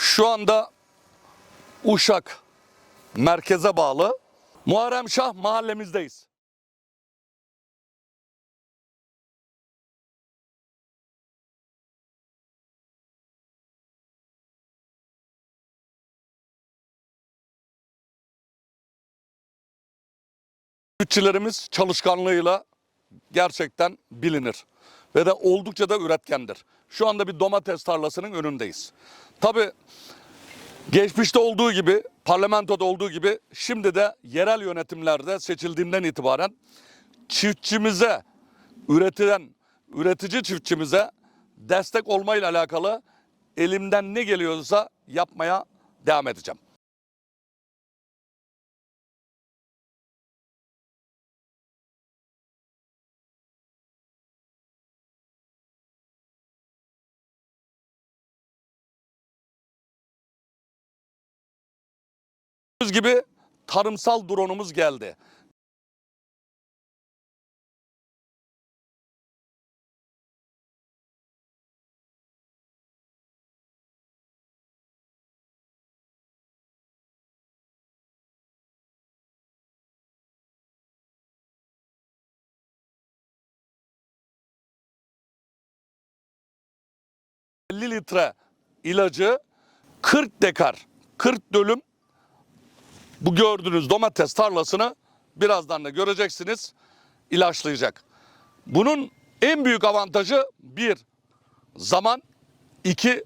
Şu anda Uşak merkeze bağlı Muharrem Şah mahallemizdeyiz. Çiftçilerimiz çalışkanlığıyla gerçekten bilinir ve de oldukça da üretkendir. Şu anda bir domates tarlasının önündeyiz. Tabii geçmişte olduğu gibi, parlamentoda olduğu gibi şimdi de yerel yönetimlerde seçildiğimden itibaren çiftçimize, üretilen, üretici çiftçimize destek olmayla alakalı elimden ne geliyorsa yapmaya devam edeceğim. Gördüğünüz gibi tarımsal drone'umuz geldi. ...50 litre ilacı 40 dekar, 40 dönüm bu gördüğünüz domates tarlasını birazdan da göreceksiniz ilaçlayacak. Bunun en büyük avantajı bir zaman, iki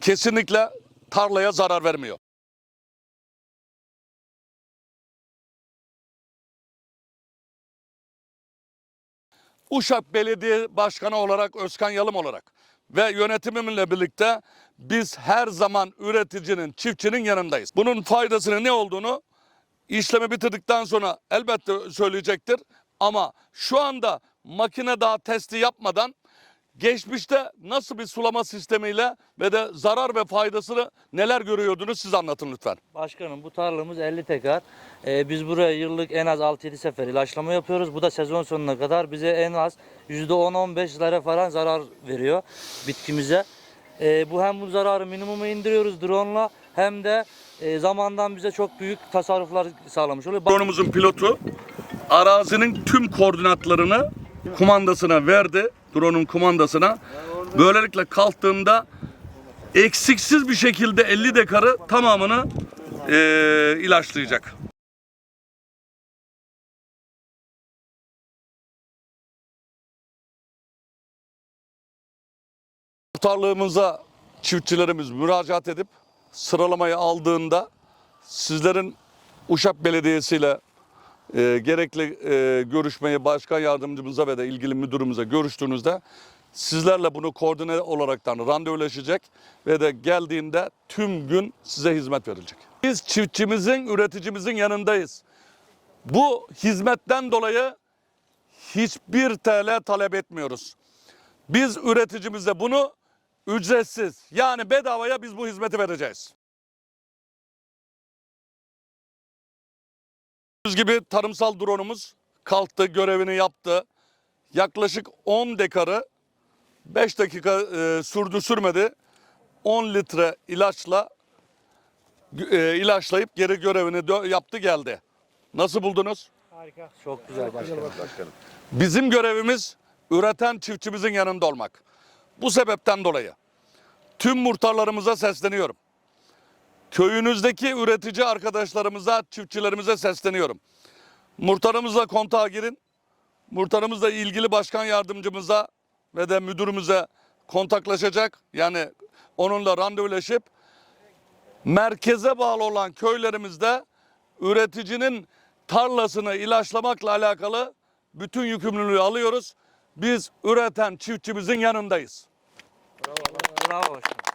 kesinlikle tarlaya zarar vermiyor. Uşak Belediye Başkanı olarak Özkan Yalım olarak ve yönetimimle birlikte biz her zaman üreticinin, çiftçinin yanındayız. Bunun faydasının ne olduğunu işlemi bitirdikten sonra elbette söyleyecektir. Ama şu anda makine daha testi yapmadan geçmişte nasıl bir sulama sistemiyle ve de zarar ve faydasını neler görüyordunuz siz anlatın lütfen. Başkanım bu tarlamız 50 tekar. Ee, biz buraya yıllık en az 6-7 sefer ilaçlama yapıyoruz. Bu da sezon sonuna kadar bize en az %10-15 lira falan zarar veriyor bitkimize. Ee, bu hem bu zararı minimuma indiriyoruz drone'la hem de e, zamandan bize çok büyük tasarruflar sağlamış oluyor. Drone'umuzun pilotu arazinin tüm koordinatlarını kumandasına verdi. Drone'un kumandasına. Böylelikle kalktığında eksiksiz bir şekilde 50 dekarı tamamını eee, ilaçlayacak. Muhtarlığımıza çiftçilerimiz müracaat edip sıralamayı aldığında sizlerin Uşak Belediyesi ile e, gerekli e, görüşmeyi başkan yardımcımıza ve de ilgili müdürümüze görüştüğünüzde sizlerle bunu koordine olaraktan randevuleşecek ve de geldiğinde tüm gün size hizmet verilecek. Biz çiftçimizin, üreticimizin yanındayız. Bu hizmetten dolayı hiçbir TL talep etmiyoruz. Biz üreticimize bunu ücretsiz yani bedavaya biz bu hizmeti vereceğiz. Gördüğünüz gibi tarımsal drone'umuz kalktı, görevini yaptı. Yaklaşık 10 dekarı 5 dakika e, sürdü sürmedi. 10 litre ilaçla e, ilaçlayıp geri görevini dö- yaptı geldi. Nasıl buldunuz? Çok güzel başkanım. Bizim görevimiz üreten çiftçimizin yanında olmak. Bu sebepten dolayı tüm muhtarlarımıza sesleniyorum. Köyünüzdeki üretici arkadaşlarımıza, çiftçilerimize sesleniyorum. Muhtarımızla kontağa girin. Muhtarımızla ilgili başkan yardımcımıza ve de müdürümüze kontaklaşacak. Yani onunla randevuleşip merkeze bağlı olan köylerimizde üreticinin tarlasını ilaçlamakla alakalı bütün yükümlülüğü alıyoruz. Biz üreten çiftçimizin yanındayız. Bravo başkanım.